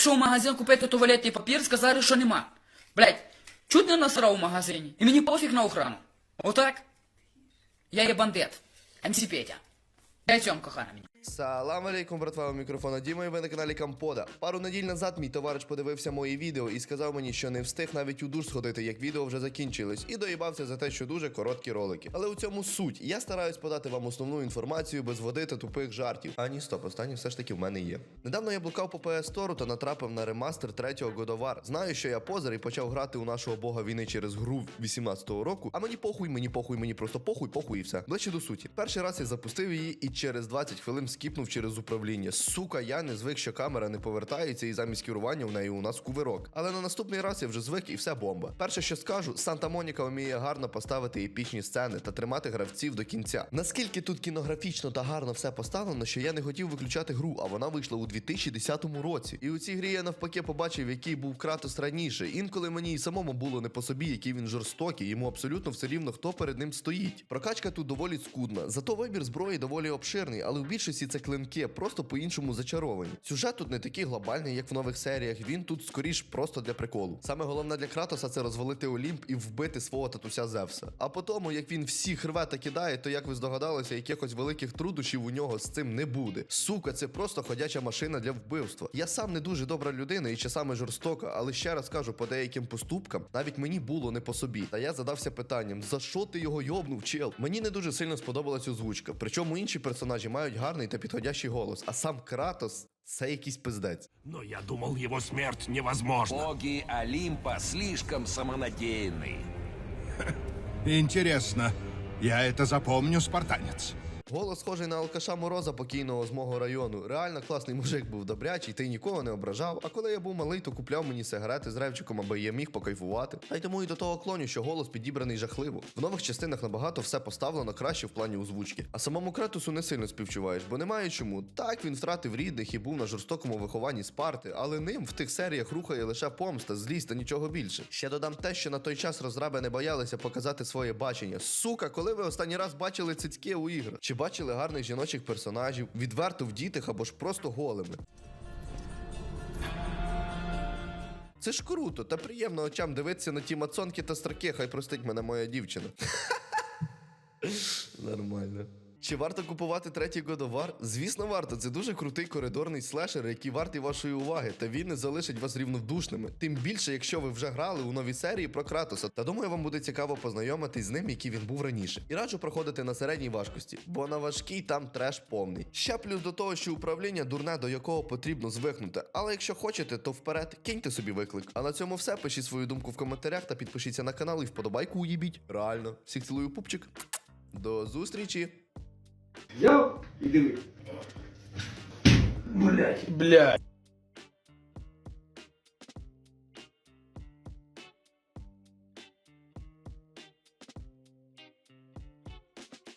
Пішов в магазин купити туалетний папір, сказали, що нема. Блять, чуть не насрав в магазині. І мені пофіг на охрану. Отак? Я є бандит. МС Петя. Дай цьом, кохана мені. Салам алейкум, братва, у мікрофона Діма, і ви на каналі Кампода. Пару неділь назад мій товариш подивився мої відео і сказав мені, що не встиг навіть у душ сходити, як відео вже закінчилось, і доїбався за те, що дуже короткі ролики. Але у цьому суть. Я стараюсь подати вам основну інформацію без води та тупих жартів. А ні, стоп, останні все ж таки в мене є. Недавно я блукав по PS Store та натрапив на ремастер третього Годовар. Знаю, що я позер і почав грати у нашого бога війни через гру 18-го року. А мені похуй, мені похуй, мені просто похуй, похуй і все. Ближче до суті. Перший раз я запустив її і через 20 хвилин скіпнув через управління. Сука, я не звик, що камера не повертається, і замість керування в неї у нас кувирок. Але на наступний раз я вже звик і все бомба. Перше, що скажу, Санта Моніка вміє гарно поставити епічні сцени та тримати гравців до кінця. Наскільки тут кінографічно та гарно все поставлено, що я не хотів виключати гру, а вона вийшла у 2010 році. І у цій грі я навпаки побачив, який був Кратос раніше. Інколи мені і самому було не по собі, який він жорстокий, йому абсолютно все рівно, хто перед ним стоїть. Прокачка тут доволі скудна, зато вибір зброї доволі обширний, але в більшості це клинки, просто по-іншому зачаровані. Сюжет тут не такий глобальний, як в нових серіях. Він тут скоріш просто для приколу. Саме головне для Кратоса це розвалити Олімп і вбити свого татуся Зевса. А по тому, як він всіх рве кидає, то як ви здогадалися, якихось великих труднощів у нього з цим не буде. Сука, це просто ходяча машина для вбивства. Я сам не дуже добра людина і часами жорстока, але ще раз кажу, по деяким поступкам навіть мені було не по собі. Та я задався питанням: за що ти його йобнув, чел? Мені не дуже сильно сподобалась озвучка. Причому інші персонажі мають гарний та підходящий голос, а сам Кратос це якийсь пиздець. Но я думал, его смерть невозможна. Боги Олимпа слишком самонадеянны. Интересно. Я это запомню, спартанец. Голос схожий на алкаша Мороза покійного з мого району. Реально класний мужик був добрячий, й нікого не ображав. А коли я був малий, то купляв мені сигарети з ревчиком, аби я міг покайфувати. Та й тому і до того клоню, що голос підібраний жахливо. В нових частинах набагато все поставлено краще в плані озвучки. А самому Кретусу не сильно співчуваєш, бо немає чому. Так він втратив рідних і був на жорстокому вихованні Спарти, але ним в тих серіях рухає лише помста, злість та нічого більше. Ще додам те, що на той час розраби не боялися показати своє бачення. Сука, коли ви останній раз бачили цицьки у іграх? Чи бачили гарних жіночих персонажів, відверто в дітях або ж просто голими? Це ж круто та приємно очам дивитися на ті мацонки та страки, хай простить мене моя дівчина. Нормально. Чи варто купувати третій годовар? Звісно, варто. Це дуже крутий коридорний слешер, який вартий вашої уваги, та він не залишить вас рівнодушними. Тим більше, якщо ви вже грали у новій серії про Кратоса. Та думаю, вам буде цікаво познайомитись з ним, який він був раніше. І раджу проходити на середній важкості, бо на важкій там треш повний. Ще плюс до того, що управління дурне, до якого потрібно звикнути. Але якщо хочете, то вперед киньте собі виклик. А на цьому все. Пишіть свою думку в коментарях та підпишіться на канал і вподобайку уїбіть. Реально. Всіх цілую пупчик. До зустрічі! Взяв і диви. Блять. Блядь.